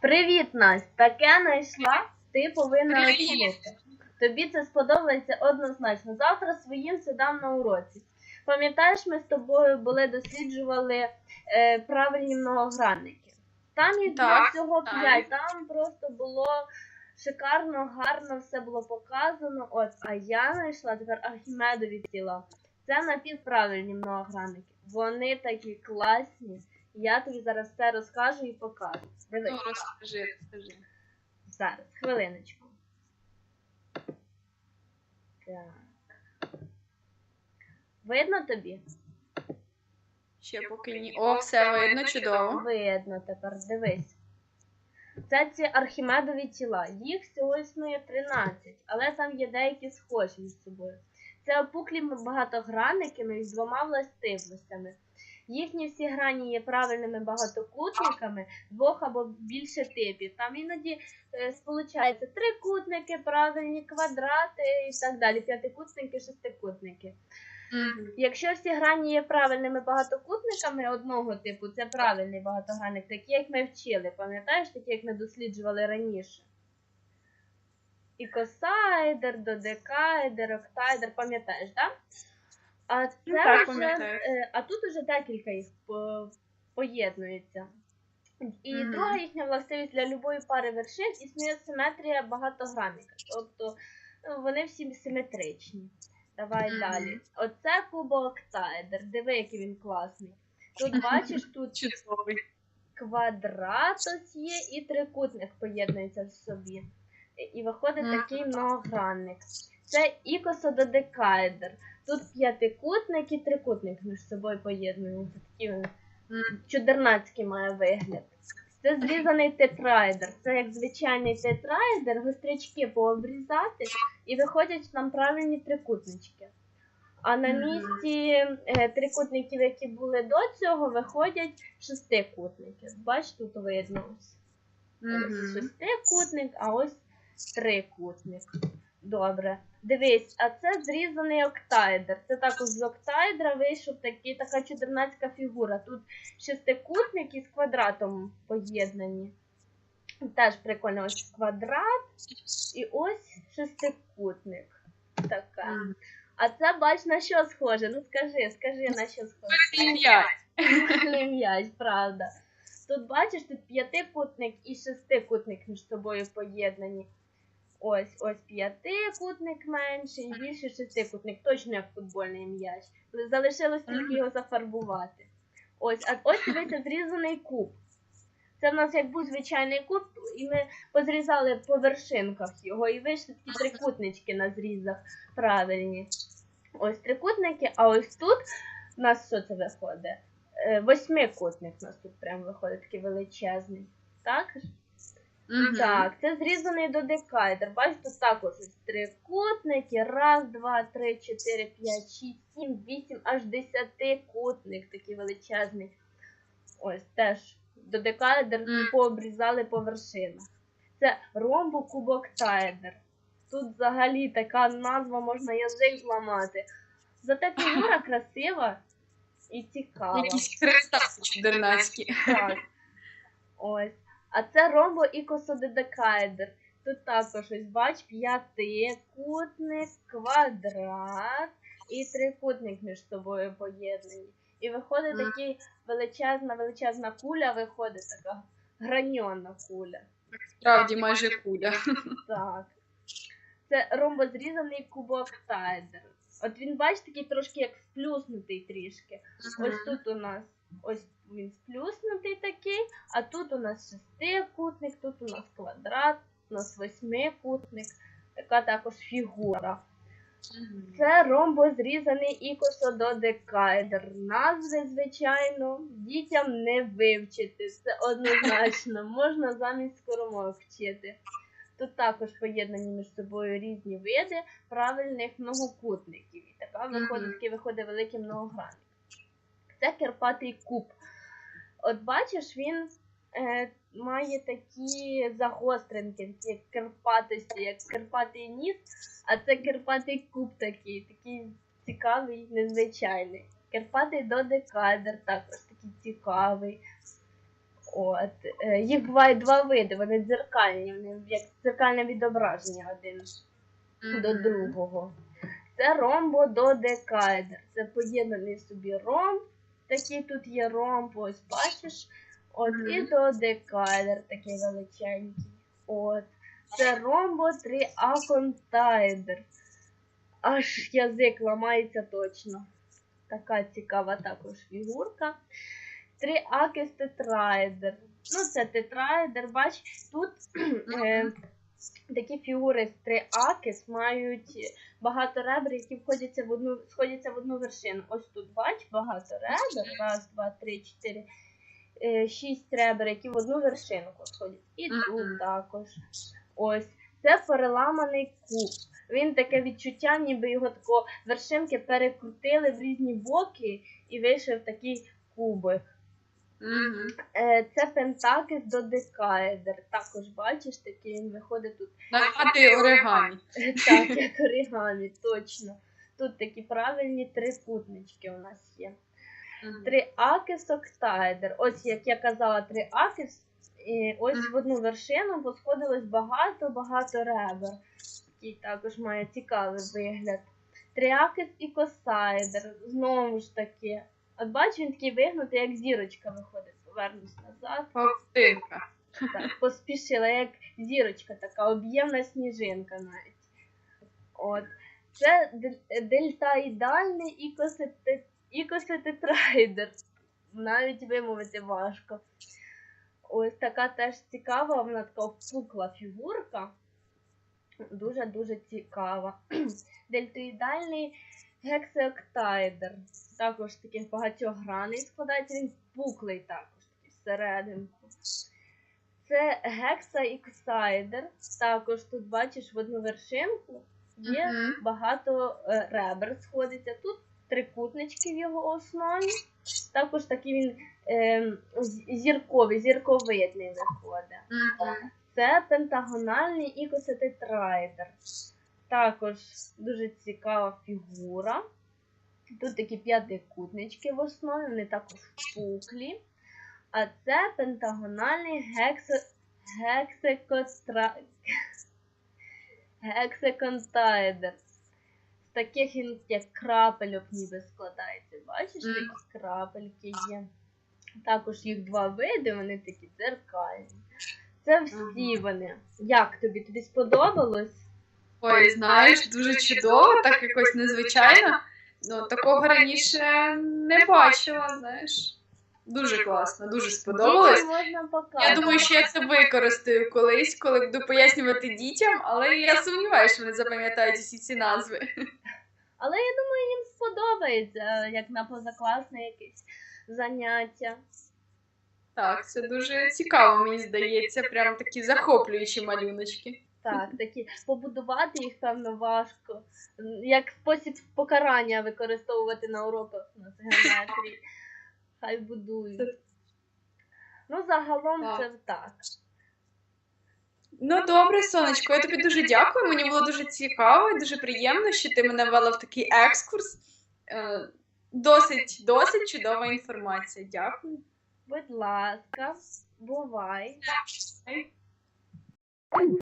Привіт, Настя! Таке знайшла, ти повинна Привіт. оцінити. Тобі це сподобається однозначно. Завтра своїм це дам на уроці. Пам'ятаєш, ми з тобою були досліджували е, правильні многогранники. Там їх було Так, всього так. п'ять, там просто було шикарно, гарно все було показано. От, а я знайшла тепер Архімедові тіла. Це напівправильні многогранники. Вони такі класні. Я тобі зараз все розкажу і покажу. Дивись. Ну, розкажи, розкажи. Зараз, хвилиночку. Так. Видно тобі? Ще поки ні. О, все видно, чудово. Видно тепер, дивись. Це ці архімедові тіла. Їх всього існує 13, але там є деякі схожі між собою. Це опуклі багатогранниками з двома властивостями. Їхні всі грані є правильними багатокутниками двох або більше типів. Там іноді е, сполучаються трикутники, правильні квадрати і так далі, п'ятикутники, шестикутники. Мгм. Якщо всі грані є правильними багатокутниками одного типу, це правильний багатогранник, такі, як ми вчили, пам'ятаєш, такі, як ми досліджували раніше. Ікосайдер, додекайдер, октайдер, пам'ятаєш, так? А це Ну, так, вже, е, а тут уже декілька їх поєднується. І Мгм. друга їхня властивість для любої пари вершин існує симетрія багатогранника. Тобто ну, вони всі симетричні. Давай Мгм. далі. Оце кубооктаедр. Диви, який він класний. Тут бачиш, тут Чудовий. квадрат ось є і трикутник поєднується в собі. І- виходить Мгм. такий многогранник. Це ікосододекаедр. Тут п'ятикутник і трикутник між собою поєднуються. Такий він чудернацький має вигляд. Це зрізаний тетраедр. Це як звичайний тетраедр, гострячки пообрізати і виходять там правильні трикутнички. А на місці е, трикутників, які були до цього, виходять шестикутники. Бач, тут видно ось. Ось шестикутник, а ось трикутник. Добре. Дивись, а це зрізаний октаедр. Це також з октаедра вийшов такий, така чудернацька фігура. Тут шестикутник із квадратом поєднані. Теж прикольно, ось квадрат і ось шестикутник. Така. А це бач на що схоже? Ну скажи, скажи на що схоже. М'яч, правда. Тут бачиш, тут п'ятикутник і шестикутник між собою поєднані. Ось ось п'ятикутник менший більше шестикутник, точно як футбольний м'яч. Залишилось тільки його зафарбувати. Ось, а ось дивися, зрізаний куб. Це в нас як був звичайний куб, і ми позрізали по вершинках його, і вийшли такі трикутнички на зрізах правильні. Ось трикутники, а ось тут у нас що це виходить? Е, Восьмикутник у нас тут прям виходить такий величезний. Так? Мгм. Так, це зрізаний додекайдер. Бачите, також ось трикутники. Раз, два, три, чотири, п'ять, шість, сім, вісім, аж десятикутник такий величезний. Ось теж додекайдер Мгм. пообрізали по вершинах. Це ромбокубоктаедр. Тут взагалі така назва, можна язик зламати. Зате фігура красива і цікава. Якісь кристали чудернацькі. Так. Ось. А це ромбоікосодедекаедр. Тут також ось бач п'ятикутник, квадрат і трикутник між собою поєднані. І виходить такий величезна, величезна куля, виходить така граньонна куля. Справді майже куля. Так. Це ромбозрізаний кубооктаедр. От він, бач, такий трошки як сплюснутий трішки. Ось тут у нас ось він сплюснутий такий, а тут у нас шестикутник, тут у нас квадрат, у нас восьмикутник, така також фігура. Це ромбозрізаний ікосододекаедр. Назви, звичайно, дітям не вивчити. Це однозначно. Можна замість скоромовок вчити. Тут також поєднані між собою різні види правильних многокутників. І така виходить, такий виходить великий многогранник. Це Керпатий куб. От бачиш, він е, має такі загостринки, як керпатості, як керпатий ніс, а це Керпатий куб такий, такий цікавий, незвичайний. Керпатий додекадр також такий цікавий. От. е, Їх буває два види, вони дзеркальні, вони як дзеркальне відображення один до другого. Це ромбододекаедр. Це поєднаний собі ромб. Такий тут є ромб, ось бачиш. От, і Мгм. додекаедр такий величенький. От. Це ромбо-тріаконтаедр. Аж язик ламається точно. Така цікава також фігурка. Тріакис тетраедр. Ну, це тетраедр, бач, тут е, такі фігури з триакис мають багато ребер, які входяться в одну, сходяться в одну вершину. Ось тут бач, багато ребер. Раз, два, три, чотири, е, шість ребер, які в одну вершинку сходять. І тут також. Ось. Це переламаний куб. Він таке відчуття, ніби його тако вершинки перекрутили в різні боки і вийшов такий кубик. Е, Це пентакис додекаедр. Також бачиш, такий він виходить тут. Нагадує оригамі. Так, як оригамі, точно. Тут такі правильні трикутнички у нас є. Мгм. Триакис октаедр. Ось як я казала, триакис. І ось в одну вершину посходилось багато-багато ребер. Який також має цікавий вигляд. Тріакис і косаедр. Знову ж таки. От бачиш, він такий вигнутий, як зірочка виходить. Повернусь назад. Так, поспішила, як зірочка така, об'ємна сніжинка навіть. От. Це дель- дельтаїдальний ікосете- ікосететрайдер. Навіть вимовити важко. Ось така теж цікава, вона така впукла фігурка. Дуже-дуже цікава. Дельтоїдальний гексеоктаїдер. Також з таких багатьох складається, він впуклий також такий всерединку. Це гексаіксайдер. Також тут бачиш в одну вершинку є Мгм. багато е, ребер сходиться. Тут трикутнички в його основі. Також такий він е, зірковий, зірковидний виходить. Мгм. Це пентагональний ікосететрайдер. Також дуже цікава фігура. Тут такі п'ятикутнички в основі, вони також впуклі. А це пентагональний гексекотра... гексеконтаедер. З таких він як крапельок ніби складається. Бачиш, такі крапельки є. Також їх два види, вони такі дзеркальні. Це всі вони. Як тобі? Тобі сподобалось? Ой, знаєш, дуже чудово, так якось незвичайно. Ну, такого раніше не бачила, знаєш. Дуже класно, дуже сподобалось. Можна. Я думаю, що я це використаю колись, коли буду пояснювати дітям, але я сумніваюся, що вони запам'ятають усі ці назви. Але я думаю, їм сподобається, як на позакласне якесь заняття. Так, це дуже цікаво, мені здається, прям такі захоплюючі малюночки. Так, такі побудувати їх певно важко. Як спосіб покарання використовувати на уроках у нас геометрії. Хай будують. Ну, загалом Так. це так. Ну добре, сонечко, я тобі дуже дякую. Мені було дуже цікаво і дуже приємно, що ти мене вела в такий екскурс. Е, Досить, досить чудова інформація. Дякую. Будь ласка, бувай.